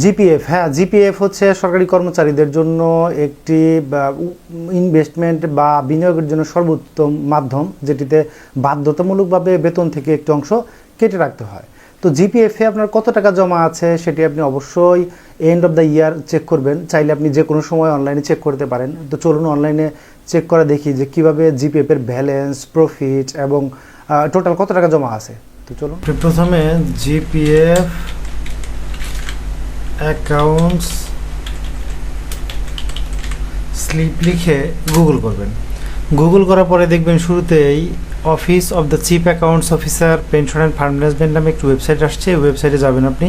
GPF হ্যাঁ GPF হচ্ছে সরকারি কর্মচারীদের জন্য একটি ইনভেস্টমেন্ট বা বিনিয়োগের জন্য সর্বোত্তম মাধ্যম, যেটিতে বাধ্যতামূলকভাবে বেতন থেকে একটি অংশ কেটে রাখতে হয়। তো জিপিএফে আপনার কত টাকা জমা আছে সেটি আপনি অবশ্যই end of the year check করবেন। চাইলে আপনি যে কোনো সময় অনলাইনে চেক করতে পারেন। তো চলুন অনলাইনে চেক করে দেখি যে কীভাবে জিপিএফের ব্যালেন্স প্রফিট এবং টোটাল কত টাকা জমা আছে। তো চলুন। প্রথমে জিপিএফ অ্যাকাউন্টস স্লিপ লিখে গুগল করবেন। গুগল করার পরে দেখবেন শুরুতেই office of the chief accounts officer pension and fund management নামে একটি ওয়েবসাইট আসছে। ওয়েবসাইটে যাবেন আপনি।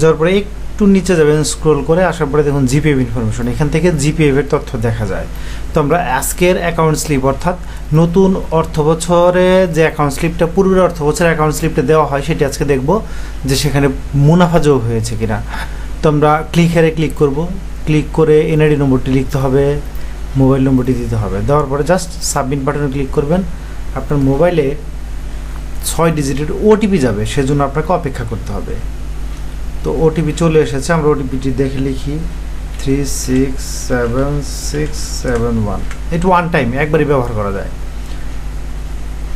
যাওয়ার পরে একটু নিচে যাবেন স্ক্রোল করে আসার পরে দেখুন জিপিএফ ইনফরমেশন এখান থেকে জিপিএফ এর তথ্য দেখা যায়। তো আমরা আজকের অ্যাকাউন্ট স্লিপ অর্থাৎ নতুন অর্থ বছরে যে অ্যাকাউন্ট স্লিপটা পূর্বের অর্থ বছরের অ্যাকাউন্ট স্লিপটা দেওয়া হয়, সেটি আজকে দেখব যে সেখানে মুনাফা যোগ হয়েছে কিনা। তো আমরা ক্লিক হেরে ক্লিক করব। ক্লিক করে এনআইডি নম্বরটি লিখতে হবে মোবাইল নম্বরটি দিতে হবে। দেওয়ার পরে জাস্ট সাবমিট বাটনে ক্লিক করবেন। আপনার মোবাইলে ছয় ডিজিটের ওটিপি যাবে, সেজন্য আপনাকে অপেক্ষা করতে হবে। তো ওটিপি চলে এসেছে, আমরা ওটিপিটি দেখে লিখি। Three six seven six seven one এটি ওয়ান টাইম একবারই ব্যবহার করা যায়।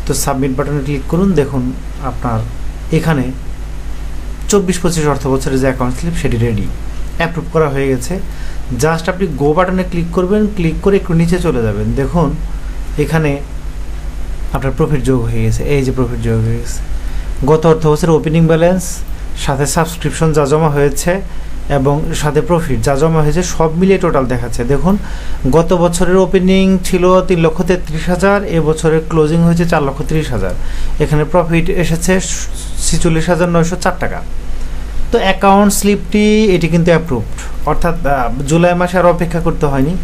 তো সাবমিট বাটনে ক্লিক করুন, দেখুন আপনার এখানে চব্বিশ পঁচিশ অর্থ বছরের যে অ্যাকাউন্ট স্লিপ সেটি রেডি অ্যাপ্রুভ করা হয়ে গেছে। জাস্ট আপনি গো বাটনে ক্লিক করবেন ক্লিক করে একটু নিচে চলে যাবেন। দেখুন, এখানে আপনার প্রফিট যোগ হয়ে গেছে। এই যে প্রফিট যোগ হয়ে গেছে। গত অর্থ বছরের ওপেনিং ব্যালেন্স সাথে সাবস্ক্রিপশন যা জমা হয়েছে এবং সাথে প্রফিট যা জমা হয়েছে, সব মিলিয়ে টোটাল দেখাচ্ছে। দেখুন, গত বছরের ওপেনিং ছিল তিন লক্ষ তেত্রিশ হাজার, এ বছরের ক্লোজিং হয়েছে চার লক্ষ তিরিশ হাজার। এখানে প্রফিট এসেছে ছিচল্লিশ হাজার নয়শো চার টাকা। তো অ্যাকাউন্ট স্লিপটি এটি কিন্তু অ্যাপ্রুভড অর্থাৎ জুলাই মাসে আর অপেক্ষা করতে হয়নি।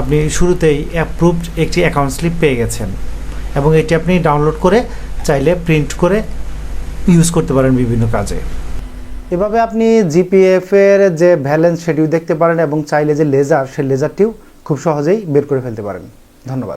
আপনি শুরুতেই অ্যাপ্রুভড একটি অ্যাকাউন্ট স্লিপ পেয়ে গেছেন এবং এটি আপনি ডাউনলোড করে চাইলে প্রিন্ট করে ইউজ করতে পারেন বিভিন্ন কাজে। এভাবে আপনি জিপিএফ এর যে ব্যালেন্স সেটিও দেখতে পারেন এবং চাইলে যে লেজার সেই লেজারটিও খুব সহজেই বের করে ফেলতে পারেন। ধন্যবাদ।